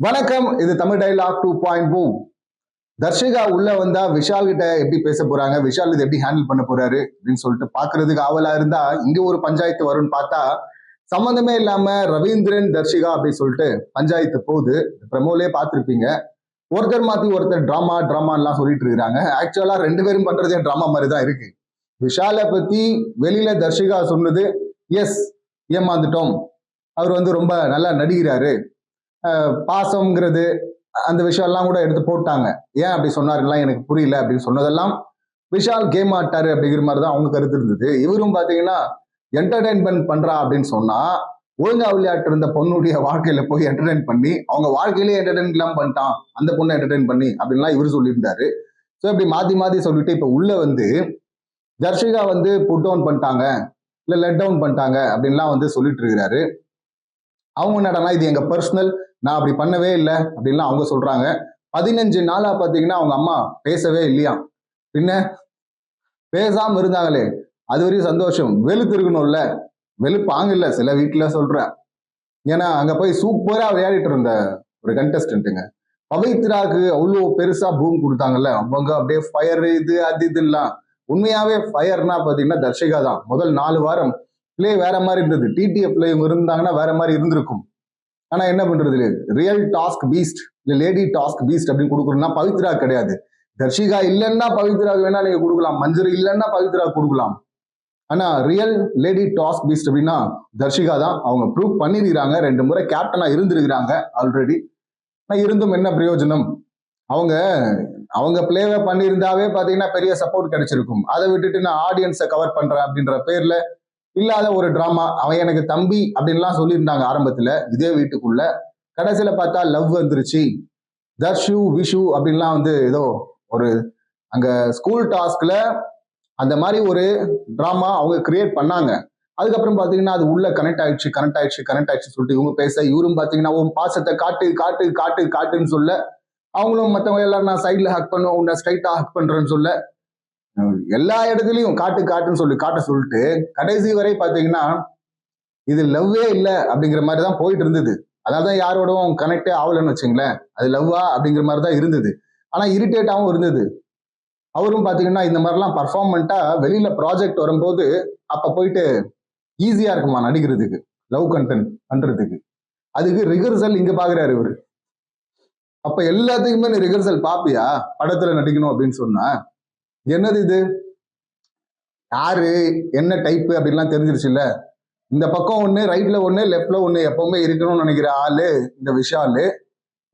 வணக்கம் இது Tamil dialogue two point O Darshika உள்ள வந்தா விஷால் கிட்ட எப்படி பேச போறாங்க? விஷால் இது எப்படி ஹேண்டில் பண்ண போறாரு? அப்படின்னு சொல்லிட்டு பாக்குறதுக்கு ஆவலா இருந்தா இங்க ஒரு பஞ்சாயத்து வரும்னு பார்த்தா சம்மந்தமே இல்லாம ரவீந்திரன் தர்ஷிகா அப்படின்னு சொல்லிட்டு பஞ்சாயத்து போகுது. ப்ரமோலே பார்த்துருப்பீங்க. ஒருத்தர் மாத்தி ஒருத்தர் டிராமா டிராமான்லாம் சொல்லிட்டு இருக்கிறாங்க. ஆக்சுவலா ரெண்டு பேரும் பண்றதே டிராமா மாதிரி தான் இருக்கு. விஷாலை பத்தி வெளியில தர்ஷிகா சொன்னது எஸ் ஏமாந்துட்டோம். அவர் வந்து ரொம்ப நல்லா நடிகிறாரு பாசம்ங்கிறது அந்த விஷயம் எல்லாம் கூட எடுத்து போட்டாங்க. ஏன் அப்படி சொன்னாருலாம் எனக்கு புரியல அப்படின்னு சொன்னதெல்லாம் விஷால் கேம் ஆட்டாரு அப்படிங்கிற மாதிரி தான் அவங்க கருத்து இருந்தது. இவரும் பாத்தீங்கன்னா என்டர்டைன்மெண்ட் பண்றா அப்படின்னு சொன்னா ஒழுங்கா விளையாட்டு இருந்த பொண்ணுடைய வாழ்க்கையில போய் என்டர்டைன் பண்ணி அவங்க வாழ்க்கையிலேயே என்டர்டைன் பண்ணிட்டான். அந்த பொண்ணை என்டர்டைன் பண்ணி அப்படின்லாம் இவர் சொல்லியிருந்தாரு. ஸோ இப்படி மாத்தி மாத்தி சொல்லிட்டு இப்ப உள்ள வந்து தர்ஷிகா வந்து புட் டவுன் பண்ணிட்டாங்க. இல்ல லெட் டவுன் பண்ணிட்டாங்க அப்படின்லாம் வந்து சொல்லிட்டு இருக்கிறாரு. அவங்க என்னடனா இது எங்க பர்சனல் நான் அப்படி பண்ணவே இல்லை அப்படின்லாம் அவங்க சொல்றாங்க. பதினஞ்சு நாளா பாத்தீங்கன்னா அவங்க அம்மா பேசவே இல்லையா? பின்ன பேசாம இருந்தாங்களே அது வரையும் சந்தோஷம். வெளுத்து இருக்கணும்ல வெளுப்பாங்க இல்ல சில வீட்டுல சொல்றேன். ஏன்னா அங்க போய் சூப்பரா விளையாடிட்டு இருந்த ஒரு கண்டஸ்டன்ட்டுங்க பவித்ராக்கு அவ்வளோ பெருசா பூம் கொடுத்தாங்கல்ல. அவங்க அப்படியே ஃபயர் இது அது இதுலாம் உண்மையாவே ஃபயர்னா பாத்தீங்கன்னா தர்ஷிகா தான். முதல் நாலு வாரம் பிளே வேற மாதிரி இருந்தது. டிடிஎஃப்ல இவங்க இருந்தாங்கன்னா வேற மாதிரி இருந்திருக்கும். ஆனா என்ன பண்றது ரியல் டாஸ்க் பீஸ்ட் இல்ல லேடி டாஸ்க் பீஸ்ட் அப்படின்னு கொடுக்கணும்னா பவித்ரா கிடையாது. தர்ஷிகா இல்லைன்னா பவித்ரா வேணா நீங்க கொடுக்கலாம். மஞ்சள் இல்லைன்னா பவித்ரா கொடுக்கலாம். ஆனா ரியல் லேடி டாஸ்க் பீஸ்ட் அப்படின்னா தர்ஷிகா தான். அவங்க ப்ரூவ் பண்ணிருக்கிறாங்க. ரெண்டு முறை கேப்டனா இருந்திருக்கிறாங்க ஆல்ரெடி ஆனா இருந்தும் என்ன பிரயோஜனம்? அவங்க அவங்க பிளேவை பண்ணியிருந்தாவே பாத்தீங்கன்னா பெரிய சப்போர்ட் கிடைச்சிருக்கும். அதை விட்டுட்டு நான் ஆடியன்ஸை கவர் பண்றேன் அப்படின்ற பேர்ல இல்லாத ஒரு டிராமா அவன் எனக்கு தம்பி அப்படின்லாம் சொல்லியிருந்தாங்க ஆரம்பத்துல இதே வீட்டுக்குள்ள. கடைசியில பார்த்தா லவ் வந்துருச்சு. தர்ஷு விஷு அப்படின்லாம் வந்து ஏதோ ஒரு அங்க ஸ்கூல் டாஸ்க்ல அந்த மாதிரி ஒரு டிராமா அவங்க கிரியேட் பண்ணாங்க. அதுக்கப்புறம் பாத்தீங்கன்னா அது உள்ள கனெக்ட் ஆயிடுச்சு கனெக்ட் ஆயிடுச்சு கனெக்ட் ஆயிடுச்சு சொல்லிட்டு இவங்க பேச இவரும் பாத்தீங்கன்னா உன் பாசத்தை காட்டு காட்டு காட்டு காட்டுன்னு சொல்ல. அவங்களும் மற்றவங்க எல்லாரும் நான் சைட்ல ஹக் பண்ணுவேன் உன்னை ஸ்ட்ரைட்டா ஹக் பண்றேன்னு சொல்ல. எல்லா இடத்துலையும் காட்டு காட்டுன்னு சொல்லி காட்ட சொல்லிட்டு கடைசி வரை பார்த்தீங்கன்னா இது லவ்வே இல்லை அப்படிங்கிற மாதிரி தான் போயிட்டு இருந்தது. அதாவது யாரோடவும் கனெக்டே ஆகலன்னு வச்சுங்களேன். அது லவ்வா அப்படிங்கிற மாதிரி தான் இருந்தது ஆனால் இரிட்டேட்டாகவும் இருந்தது. அவரும் பார்த்தீங்கன்னா இந்த மாதிரிலாம் பர்ஃபார்மெண்ட்டாக வெளியில் ப்ராஜெக்ட் வரும்போது அப்போ போயிட்டு ஈஸியாக இருக்குமா நடிக்கிறதுக்கு? லவ் கண்டென்ட் பண்ணுறதுக்கு அதுக்கு ரிகர்சல் இங்கே பார்க்குறாரு இவர். அப்போ எல்லாத்துக்குமே நீ ரிகர்சல் பார்ப்பியா படத்தில் நடிக்கணும் அப்படின்னு சொன்னா என்னது இது? யாரு? என்ன டைப்பு அப்படின்லாம் தெரிஞ்சிருச்சுல்ல? இந்த பக்கம் ஒண்ணு ரைட்ல ஒன்னு லெஃப்ட்ல ஒன்னு எப்பவுமே இருக்கணும்னு நினைக்கிற ஆளு இந்த விஷாலு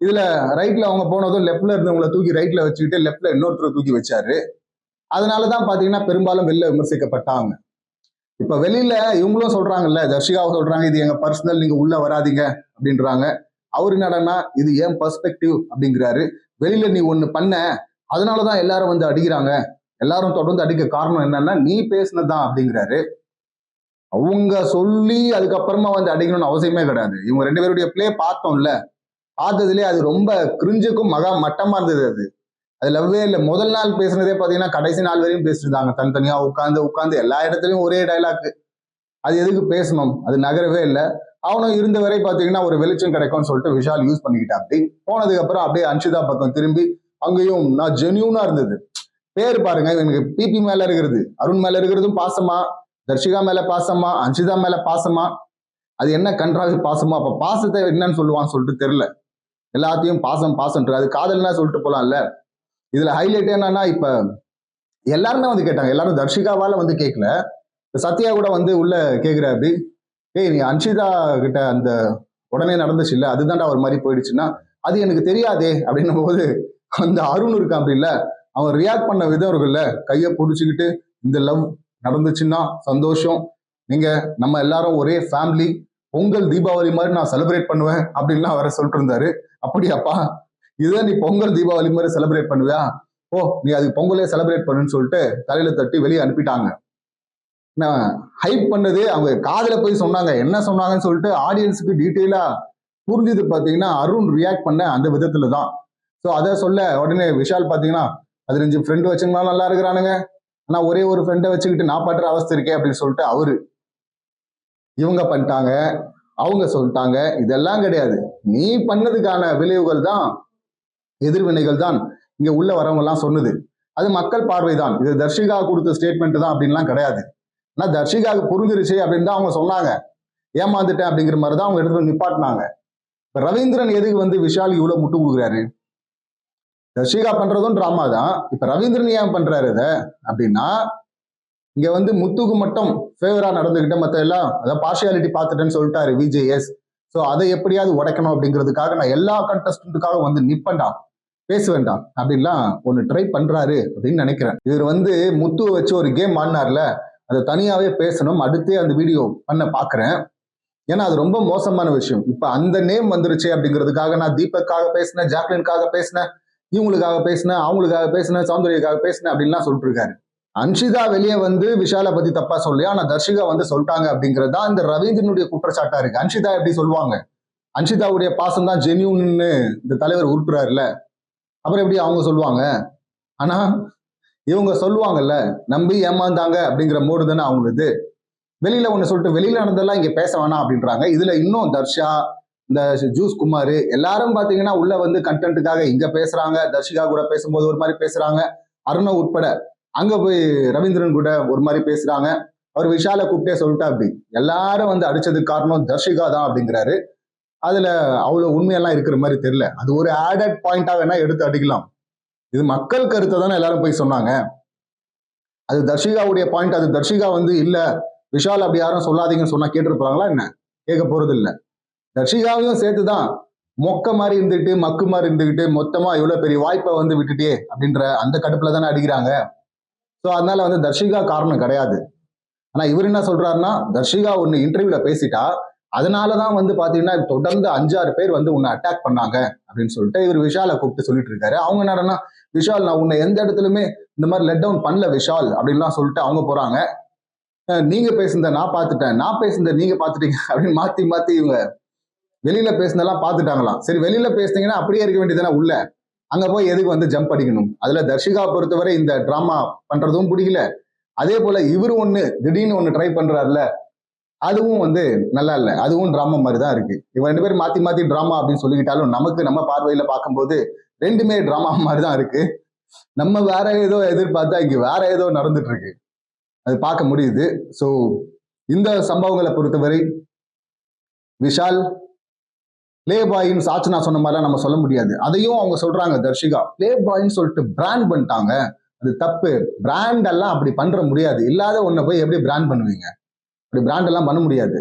இதுல ரைட்ல அவங்க போனதும் லெஃப்ட்ல இருந்தவங்களை தூக்கி ரைட்ல வச்சுக்கிட்டு லெஃப்ட்ல இன்னொருத்தர் தூக்கி வச்சாரு. அதனாலதான் பாத்தீங்கன்னா பெரும்பாலும் வெளில விமர்சிக்கப்பட்டாங்க. இப்ப வெளியில இவங்களும் சொல்றாங்கல்ல தர்ஷிகாவும் சொல்றாங்க இது எங்க பர்சனல் நீங்க உள்ள வராதீங்க அப்படின்றாங்க. அவர் என்னடனா இது ஏன் பர்ஸ்பெக்டிவ் அப்படிங்கிறாரு. வெளியில நீ ஒண்ணு பண்ண அதனாலதான் எல்லாரும் வந்து அடிக்கிறாங்க. எல்லாரும் தொடர்ந்து அடிக்க காரணம் என்னன்னா நீ பேசினதுதான் அப்படிங்கிறாரு. அவங்க சொல்லி அதுக்கப்புறமா வந்து அடிக்கணும்னு அவசியமே கிடையாது. இவங்க ரெண்டு பேருடைய பிளே பார்த்தோம்ல பார்த்ததுலேயே அது ரொம்ப கிரிஞ்சுக்கும் மகா மட்டமா இருந்தது அது. அது லவ்வே இல்லை. முதல் நாள் பேசுனதே பார்த்தீங்கன்னா கடைசி நாள் வரையும் பேசிருந்தாங்க தனித்தனியா உட்காந்து உட்காந்து எல்லா இடத்துலயும் ஒரே டைலாக் அது எதுக்கு பேசணும்? அது நகரவே இல்லை. அவனும் இருந்த வரை பார்த்தீங்கன்னா ஒரு வெளிச்சம் கிடைக்கும்னு சொல்லிட்டு விஷால் யூஸ் பண்ணிக்கிட்டான். அப்படி போனதுக்கு அப்புறம் அப்படியே அன்ஷிதா பக்கம் திரும்பி அங்கேயும் நான் ஜென்யூனா இருந்தது. பேர் பாருங்க எனக்கு பிபி மேல இருக்கிறது. அருண் மேல இருக்கிறதும் பாசமா தர்ஷிகா மேல பாசமா அன்ஷிதா மேல பாசமா. அது என்ன கன்றாவி பாசமா அப்ப பாசத்தை என்னன்னு சொல்லுவான்னு சொல்லிட்டு தெரியல. எல்லாத்தையும் பாசம் பாசம்ன்ற அது காதல்னா சொல்லிட்டு போலாம்ல. இதுல ஹைலைட் என்னன்னா இப்ப எல்லாருமே வந்து கேட்டாங்க. எல்லாரும் தர்ஷிகாவால வந்து கேட்கல சத்யா கூட வந்து உள்ள கேக்குற அப்படி. ஏய் நீ அன்ஷிதா கிட்ட அந்த உடனே நடந்துச்சு இல்ல அதுதான்டா ஒரு மாதிரி போயிடுச்சுன்னா அது எனக்கு தெரியாதே அப்படின்னும் போது அந்த அருண் இருக்கான் அப்படி இல்ல அவன் ரியாக்ட் பண்ண விதம் இருக்குல்ல கையை பிடிச்சிக்கிட்டு இந்த லவ் நடந்துச்சுன்னா சந்தோஷம். நீங்க நம்ம எல்லாரும் ஒரே ஃபேமிலி பொங்கல் தீபாவளி மாதிரி நான் செலிப்ரேட் பண்ணுவேன் அப்படின்லாம் அவரை சொல்லிட்டு இருந்தாரு. அப்படியாப்பா இதுதான் நீ பொங்கல் தீபாவளி மாதிரி செலிப்ரேட் பண்ணுவியா? ஓ நீ அதுக்கு பொங்கலே செலிப்ரேட் பண்ணுன்னு சொல்லிட்டு தலையில தட்டி வெளியே அனுப்பிட்டாங்க. நான் ஹைப் பண்ணது அவங்க காதில் போய் சொன்னாங்க. என்ன சொன்னாங்கன்னு சொல்லிட்டு ஆடியன்ஸுக்கு டீட்டெயிலா புரிஞ்சது பாத்தீங்கன்னா அருண் ரியாக்ட் பண்ண அந்த விதத்துல தான் ஸோ அதை சொல்ல உடனே விஷால் பார்த்தீங்கன்னா பதினஞ்சு ஃப்ரெண்டு வச்சுங்களா நல்லா இருக்கிறானுங்க. ஆனா ஒரே ஒரு ஃப்ரெண்டை வச்சுக்கிட்டு நான் படுற அவஸ்தை இருக்கே அப்படின்னு சொல்லிட்டு அவரு இவங்க பண்ணிட்டாங்க. அவங்க சொல்லிட்டாங்க இதெல்லாம் கிடையாது. நீ பண்ணதுக்கான விளைவுகள் தான் எதிர்வினைகள் தான். இங்க உள்ள வரவங்க எல்லாம் சொன்னது. அது மக்கள் பார்வை தான் இது தர்ஷிகா கொடுத்த ஸ்டேட்மெண்ட் தான் அப்படின்லாம் கிடையாது. ஆனால் தர்ஷிகாவுக்கு புரிஞ்சிருச்சு அப்படின்னு தான் அவங்க சொன்னாங்க. ஏமாந்துட்டேன் அப்படிங்கிற மாதிரி தான் அவங்க எடுத்து நிப்பாட்டினாங்க. இப்போ ரவீந்திரன் எதுக்கு வந்து விஷால் இவ்வளவு முட்டு கொடுக்குறாரு? தர்ஷிகா பண்றதும் டிராமா தான். இப்ப ரவீந்திரன் ஏன் பண்றாரு இதை? அப்படின்னா இங்க வந்து முத்துக்கு மட்டும் ஃபேவரா நடந்துகிட்ட மத்த எல்லாம் அதாவது பார்ஷியாலிட்டி பார்த்துட்டேன்னு சொல்லிட்டாரு விஜேஎஸ் ஸோ அதை எப்படியாவது உடைக்கணும் அப்படிங்கிறதுக்காக நான் எல்லா கண்டஸ்டன்ட்டுக்காக வந்து நிப்பேன்டாம். பேச வேண்டாம். அப்படின்லாம் ஒன்று ட்ரை பண்றாரு அப்படின்னு நினைக்கிறேன். இவர் வந்து முத்துவை வச்சு ஒரு கேம் ஆடினார்ல அதை தனியாவே பேசணும். அடுத்தே அந்த வீடியோ பண்ண பாக்குறேன். ஏன்னா அது ரொம்ப மோசமான விஷயம். இப்ப அந்த நேம் வந்துருச்சு அப்படிங்கிறதுக்காக நான் தீபக்காக பேசினேன் ஜாக்லினுக்காக பேசினேன். இவங்களுக்காக பேசினேன் அவங்களுக்காக பேசினேன் சௌந்தர்யாக்காக பேசினேன் அப்படின்லாம் சொல்லிட்டு இருக்காரு அன்ஷிதா வெளியே வந்து விஷாலை பத்தி தப்பா சொல்லியா ஆனா தர்ஷிகா வந்து சொல்லிட்டாங்க அப்படிங்கிறது தான் இந்த ரவீந்திரனுடைய குற்றச்சாட்டா இருக்கு. அன்ஷிதா எப்படி சொல்லுவாங்க? அன்ஷிதாவுடைய பாசம் தான் ஜென்யூன்னு இந்த தலைவர் உருட்டுறாருல அப்புறம் எப்படி அவங்க சொல்லுவாங்க? ஆனா இவங்க சொல்லுவாங்கல்ல நம்பி ஏமாந்தாங்க அப்படிங்கிற மோடு தானே அவங்களுக்கு வெளியில ஒண்ணு சொல்லிட்டு வெளியில நடந்ததெல்லாம் இங்க பேச வேணாம் அப்படின்றாங்க. இதுல இன்னும் தர்ஷா இந்த ஜூஸ் குமார் எல்லாரும் பாத்தீங்கன்னா உள்ள வந்து கண்டென்ட்டுக்காக இங்க பேசுறாங்க. தர்ஷிகா கூட பேசும்போது ஒரு மாதிரி பேசுறாங்க. அருண உட்பட அங்க போய் ரவீந்திரன் கூட ஒரு மாதிரி பேசுறாங்க. அவர் விஷாலை கூப்பிட்டே சொல்லிட்டா அப்படி. எல்லாரும் வந்து அடிச்சதுக்கு காரணம் தர்ஷிகா தான் அப்படிங்கிறாரு. அதுல அவ்வளவு உண்மையெல்லாம் இருக்கிற மாதிரி தெரியல. அது ஒரு ஆடட் பாயிண்டா வேணா எடுத்து அடிக்கலாம். இது மக்கள் கருத்தை தானே எல்லாரும் போய் சொன்னாங்க. அது தர்ஷிகாவுடைய பாயிண்ட் அது தர்ஷிகா வந்து இல்ல விஷால் அப்படி யாரும் சொல்லாதீங்கன்னு சொன்னா கேட்டிருப்பாங்களா என்ன? கேட்க போறது இல்லை தர்ஷிகாவையும் சேர்த்துதான் மொக்க மாதிரி இருந்துகிட்டு மக்கு மாதிரி இருந்துகிட்டு மொத்தமா இவ்வளவு பெரிய வாய்ப்பை வந்து விட்டுட்டே அப்படின்ற அந்த கடுப்புல தானே அடிக்கிறாங்க. ஸோ அதனால வந்து தர்ஷிகா காரணம் கிடையாது. ஆனா இவர் என்ன சொல்றாருன்னா தர்ஷிகா ஒன்னு இன்டர்வியூல பேசிட்டா அதனாலதான் வந்து பாத்தீங்கன்னா தொடர்ந்து அஞ்சாறு பேர் வந்து உன்னை அட்டாக் பண்ணாங்க அப்படின்னு சொல்லிட்டு இவர் விஷாலை கூப்பிட்டு சொல்லிட்டு இருக்காரு. அவங்க என்னடனா விஷால் நான் உன்னை எந்த இடத்துலயுமே இந்த மாதிரி லெட் டவுன் பண்ணல விஷால் அப்படின்லாம் சொல்லிட்டு அவங்க போறாங்க. நீங்க பேசுனத நான் பார்த்துட்டேன் நான் பேசுனத நீங்க பார்த்துட்டீங்க அப்படின்னு மாத்தி மாத்தி இவங்க வெளியில பேசுனதெல்லாம் பார்த்துட்டாங்களாம். சரி வெளியில பேசுனீங்கன்னா அப்படியே இருக்க வேண்டியதுதானே உள்ள? அங்க போய் எதுக்கு வந்து ஜம்ப் அடிக்கணும்? அதுல தர்ஷிகா பொறுத்தவரை இந்த டிராமா பண்றதும் பிடிக்கல. அதே போல இவர் ஒண்ணு திடீர்னு ஒண்ணு ட்ரை பண்றாருல அதுவும் வந்து நல்லா இல்லை. அதுவும் டிராமா மாதிரி தான் இருக்கு. இவங்க ரெண்டு பேரும் மாத்தி மாத்தி டிராமா அப்படின்னு சொல்லிக்கிட்டாலும் நமக்கு நம்ம பார்வையில பார்க்கும்போது ரெண்டுமே டிராமா மாதிரி தான் இருக்கு. நம்ம வேற ஏதோ எதிர்பார்த்தா இங்க வேற ஏதோ நடந்துட்டு இருக்கு அது பார்க்க முடியுது. ஸோ இந்த சம்பவங்களை பொறுத்தவரை விஷால் பிளே பாயின்னு சாச்சனா சொன்ன மாதிரிலாம் நம்ம சொல்ல முடியாது. அதையும் அவங்க சொல்றாங்க தர்ஷிகா. பிளே பாயின்னு சொல்லிட்டு பிராண்ட் பண்ணிட்டாங்க. அது தப்பு. பிராண்ட் எல்லாம் அப்படி பண்ற முடியாது. இல்லாத ஒன்றை போய் எப்படி பிராண்ட் பண்ணுவீங்க? அப்படி பிராண்ட் எல்லாம் பண்ண முடியாது.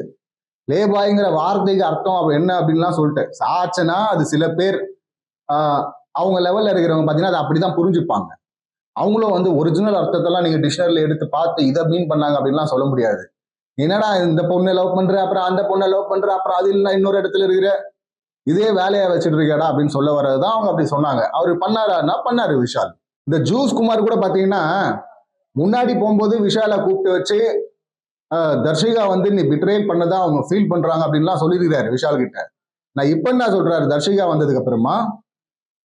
பிளே பாய்ங்கிற வார்த்தைக்கு அர்த்தம் அப்ப என்ன அப்படின்லாம் சொல்லிட்டு. சாச்சனா அது சில பேர் ஆஹ், அவங்க லெவல்ல இருக்கிறவங்க பார்த்தீங்கன்னா அதை அப்படிதான் புரிஞ்சுப்பாங்க. அவங்களும் வந்து ஒரிஜினல் அர்த்தத்தெல்லாம் நீங்க டிக்ஷனரியில் எடுத்து பார்த்து இதை மீன் பண்ணாங்க அப்படின்லாம் சொல்ல முடியாது. என்னடா இந்த பொண்ணை லவ் பண்ற அப்புறம் அந்த பொண்ணை லவ் பண்ற அப்புறம் அது இல்லைன்னா இன்னொரு இடத்துல இருக்கிற இதே வேலையை வச்சுட்டு இருக்கடா அப்படின்னு சொல்ல வர்றதுதான் அவங்க அப்படி சொன்னாங்க. அவர் பண்ணாரான்னா பண்ணாரு விஷால். இந்த ஜூஸ் குமார் கூட பாத்தீங்கன்னா முன்னாடி போகும்போது விஷாலை கூப்பிட்டு வச்சு ஆஹ், தர்ஷிகா வந்து நீ பிட்ரேல் பண்ணதா அவங்க ஃபீல் பண்றாங்க அப்படின்லாம் சொல்லியிருக்காரு விஷால் கிட்ட. நான் இப்ப என்ன சொல்றாரு? தர்ஷிகா வந்ததுக்கு அப்புறமா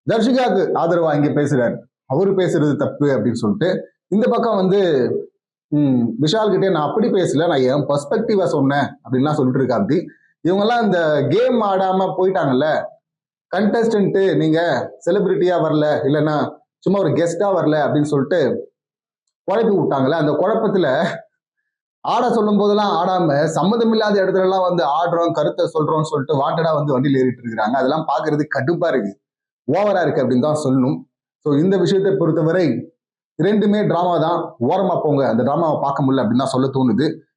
தர்ஷிகாவுக்கு ஆதரவா இங்க பேசுறாரு. அவரு பேசுறது தப்பு அப்படின்னு சொல்லிட்டு இந்த பக்கம் வந்து உம் விஷால் கிட்டே நான் அப்படி பேசல நான் என் பர்ஸ்பெக்டிவா சொன்னேன் அப்படின்லாம் சொல்லிட்டு இருக்காப்டி. இவங்கெல்லாம் இந்த கேம் ஆடாம போயிட்டாங்கல்ல? கண்டஸ்டன்ட்டு நீங்க செலிபிரிட்டியா வரல இல்லைன்னா சும்மா ஒரு கெஸ்டா வரல அப்படின்னு சொல்லிட்டு குழப்பி விட்டாங்கல்ல? அந்த குழப்பத்துல ஆட சொல்லும் போதெல்லாம் ஆடாம சம்மந்தம் இல்லாத இடத்துல எல்லாம் வந்து ஆடுறோம் கருத்தை சொல்றோம்னு சொல்லிட்டு வாண்டடா வந்து வண்டியில் ஏறிட்டு இருக்கிறாங்க. அதெல்லாம் பாக்குறது கடுப்பா இருக்கு. ஓவரா இருக்கு அப்படின்னு தான் சொல்லணும். ஸோ இந்த விஷயத்தை பொறுத்தவரை ரெண்டுமே டிராமா தான். ஓரமா போங்க. அந்த டிராமாவை பார்க்க முடியல அப்படின்னு தான் சொல்ல தோணுது.